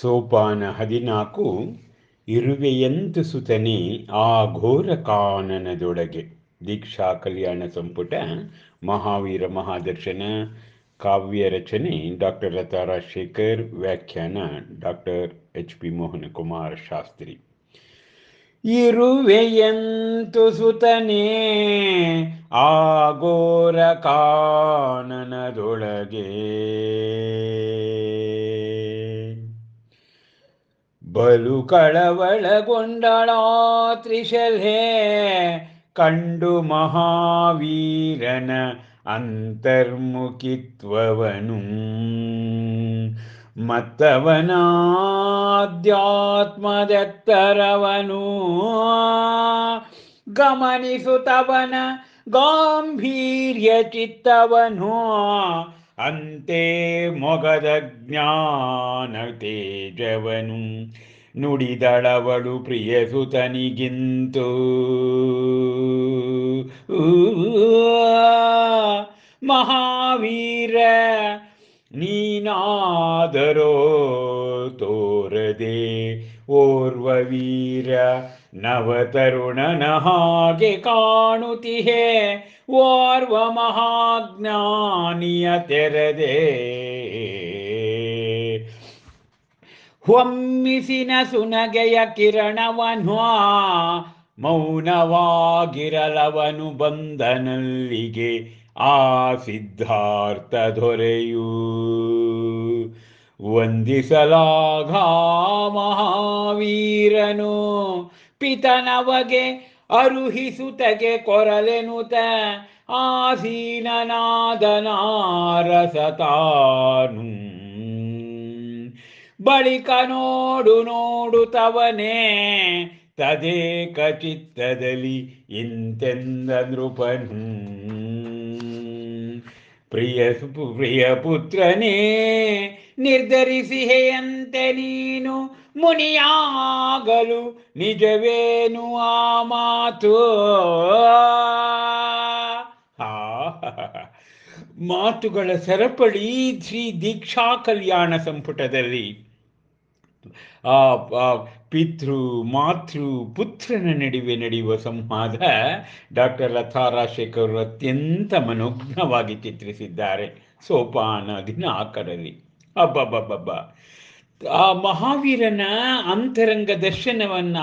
ಸೋಪಾನ ಹದಿನಾಲ್ಕು ಇರುವೆಯಂತು ಸುತನೆ ಆ ಘೋರ ಕಾನನದೊಳಗೆ ದೀಕ್ಷಾ ಕಲ್ಯಾಣ ಸಂಪುಟ, ಮಹಾವೀರ ಮಹಾದರ್ಶನ, ಕಾವ್ಯ ರಚನೆ ಡಾಕ್ಟರ್ ಲತಾ ರಾಜಶೇಖರ್ ವ್ಯಾಖ್ಯಾನ doctor H P Mohanakumar Shastri. ಇರುವೆಯಂತು ಸುತನೇ ಘೋರ ಕಾನನದೊಳಗೆ ಬಲು ಕಳವಳಗೊಂಡಳಾ ತ್ರಿಶಲೆ ಕಂಡು ಮಹಾವೀರನ ಅಂತರ್ಮುಖಿತ್ವವನು. ಮತ್ತವನಾಧ್ಯಾತ್ಮದೆತ್ತರವನು ಗಮನಿಸುತ್ತವನ ಗಾಂಭೀರ್ಯ ಚಿತ್ತವನು ಅಂತೆ ಮೊಗದ ಜ್ಞಾನ ತೇಜವನು ನುಡಿದಳವಳು ಪ್ರಿಯಸುತನಿಗಿಂತು ಮಹಾವೀರ ನೀನಾದರೋ ತೋರದೆ ಓರ್ವ ವೀರ. ನವತರುಣನ ಹಾಗೆ ಕಾಣುತ್ತಿಹೆ ಓರ್ವ ಮಹಾಜ್ಞಾನಿಯ ತೆರದೆ. ಹೊಮ್ಮಿಸಿನ ಸುನಗೆಯ ಕಿರಣವನು ಮೌನವಾಗಿರಲವನು ಬಂದನಲ್ಲಿಗೆ ಆ ಸಿದ್ಧಾರ್ಥ ದೊರೆಯು. ವಂದಿಸಲಾಘ ಮಹಾವೀರನು ಪಿತನವಗೆ ಅರುಹಿಸುತಗೆ ಕೊರಲೆನುತ ಆಸೀನನಾದನಾರಸತಾನು. ಬಳಿಕ ನೋಡು ನೋಡುತ್ತವನೇ, ತದೇಕ ಚಿತ್ತದಲ್ಲಿ ಇಂತೆಂದ ನೃಪನು. ಪ್ರಿಯ ಪ್ರಿಯ ಪುತ್ರನೇ ನಿರ್ಧರಿಸಿಹೆಯಂತೆ ನೀನು ಮುನಿಯಾಗಲು ನಿಜವೇನು ಆ ಮಾತು? ಮಾತುಗಳ ಸರಪಳಿ ಶ್ರೀ ದೀಕ್ಷಾ ಕಲ್ಯಾಣ ಸಂಪುಟದಲ್ಲಿ. ಆ ಪಿತೃ, ಮಾತೃ, ಪುತ್ರನ ನಡುವೆ ನಡೆಯುವ ಸಂವಾದ ಡಾಕ್ಟರ್ ಲತಾ ರಾಜಶೇಖರ್ ಅತ್ಯಂತ ಮನೋಜ್ಞವಾಗಿ ಚಿತ್ರಿಸಿದ್ದಾರೆ ಸೋಪಾನ ಹದಿನಾಲ್ಕರಲ್ಲಿ ಅಬ್ಬಬ್ಬಬ್ಬಬ್ಬ. ಆ ಮಹಾವೀರನ ಅಂತರಂಗ ದರ್ಶನವನ್ನ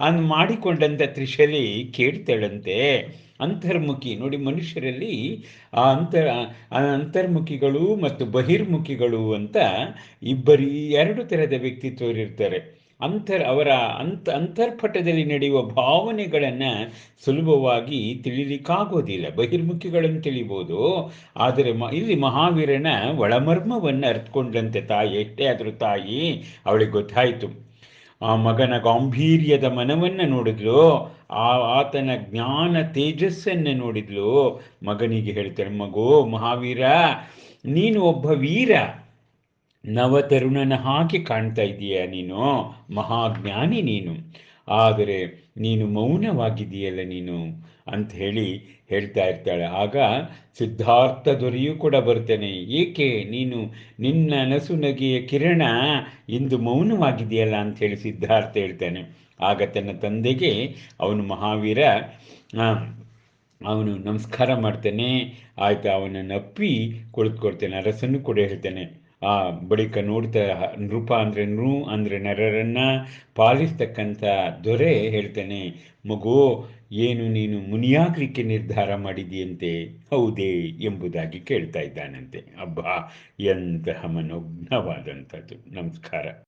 ಅನ್ ಮಾಡಿಕೊಂಡಂತ ತ್ರಿಶಲಿ ಕೇಳ್ತಾಳಂತೆ. ಅಂತರ್ಮುಖಿ, ನೋಡಿ ಮನುಷ್ಯರಲ್ಲಿ ಆ ಅಂತರ ಅಂತರ್ಮುಖಿಗಳು ಮತ್ತು ಬಹಿರ್ಮುಖಿಗಳು ಅಂತ ಇಬ್ಬರಿ, ಎರಡು ಥರದ ವ್ಯಕ್ತಿತ್ವರಿರ್ತಾರೆ ಅಂತರ್, ಅವರ ಅಂತ, ಅಂತರ್ಪಟದಲ್ಲಿ ನಡೆಯುವ ಭಾವನೆಗಳನ್ನು ಸುಲಭವಾಗಿ ತಿಳಿಲಿಕ್ಕಾಗೋದಿಲ್ಲ. ಬಹಿರ್ಮುಖಿಗಳನ್ನು ತಿಳಿಬೋದು. ಆದರೆ ಮ, ಇಲ್ಲಿ ಮಹಾವೀರನ ಒಳಮರ್ಮವನ್ನು ಅರ್ಥಕೊಂಡಂತೆ ತಾಯಿ, ಎಷ್ಟೇ ಆದರೂ ತಾಯಿ, ಅವಳಿಗೆ ಗೊತ್ತಾಯಿತು. ಆ ಮಗನ ಗಾಂಭೀರ್ಯದ ಮನವನ್ನು ನೋಡಿದ್ಲು. ಆ, ಆತನ ಜ್ಞಾನ ತೇಜಸ್ಸನ್ನು ನೋಡಿದ್ಲು. ಮಗನಿಗೆ ಹೇಳ್ತಾರೆ, ಮಗು ಮಹಾವೀರ, ನೀನು ಒಬ್ಬ ವೀರ. ನವತರುಣನ ಹಾಗೆ ಕಾಣ್ತಾ ಇದೀಯ ನೀನು? ಮಹಾಜ್ಞಾನಿ ನೀನು. ಆದರೆ ನೀನು ಮೌನವಾಗಿದೆಯಲ್ಲ ನೀನು? ಅಂತ ಹೇಳಿ ಹೇಳ್ತಾ ಇರ್ತಾಳೆ. ಆಗ ಸಿದ್ಧಾರ್ಥ ದೊರೆಯೂ ಕೂಡ ಬರ್ತೇನೆ. ಏಕೆ? ನೀನು ನಿನ್ನ ನಸುನಗೆಯ ಕಿರಣ ಇಂದು ಮೌನವಾಗಿದೆಯಲ್ಲ ಅಂತ ಹೇಳಿ ಸಿದ್ಧಾರ್ಥ ಹೇಳ್ತಾನೆ. ಆಗ ತನ್ನ ತಂದೆಗೆ ಅವನು ಮಹಾವೀರ ಅವನು ನಮಸ್ಕಾರ ಮಾಡ್ತಾನೆ. ಆಯ್ತು, ಅವನನ್ನು ಅಪ್ಪಿ ಕುಳಿತುಕೊಡ್ತೇನೆ. ಅರಸನ್ನು ಕೂಡ ಹೇಳ್ತಾನೆ. ಆ, ಬಳಿಕ ನೋಡ್ತಾ, ನೃಪ ಅಂದರೆ ನೃ ಅಂದರೆ ನರರನ್ನ ಪಾಲಿಸ್ತಕ್ಕಂಥ ದೊರೆ ಹೇಳ್ತಾನೆ, ಮಗು, ಏನು ನೀನು ಮುನಿಯಾಗಲಿಕ್ಕೆ ನಿರ್ಧಾರ ಮಾಡಿದೆಯಂತೆ ಹೌದೇ ಎಂಬುದಾಗಿ ಕೇಳ್ತಾ ಇದ್ದಾನಂತೆ. ಅಬ್ಬಾ, ಎಂತಹ ಮನೋಜ್ಞವಾದಂಥದ್ದು. ನಮಸ್ಕಾರ.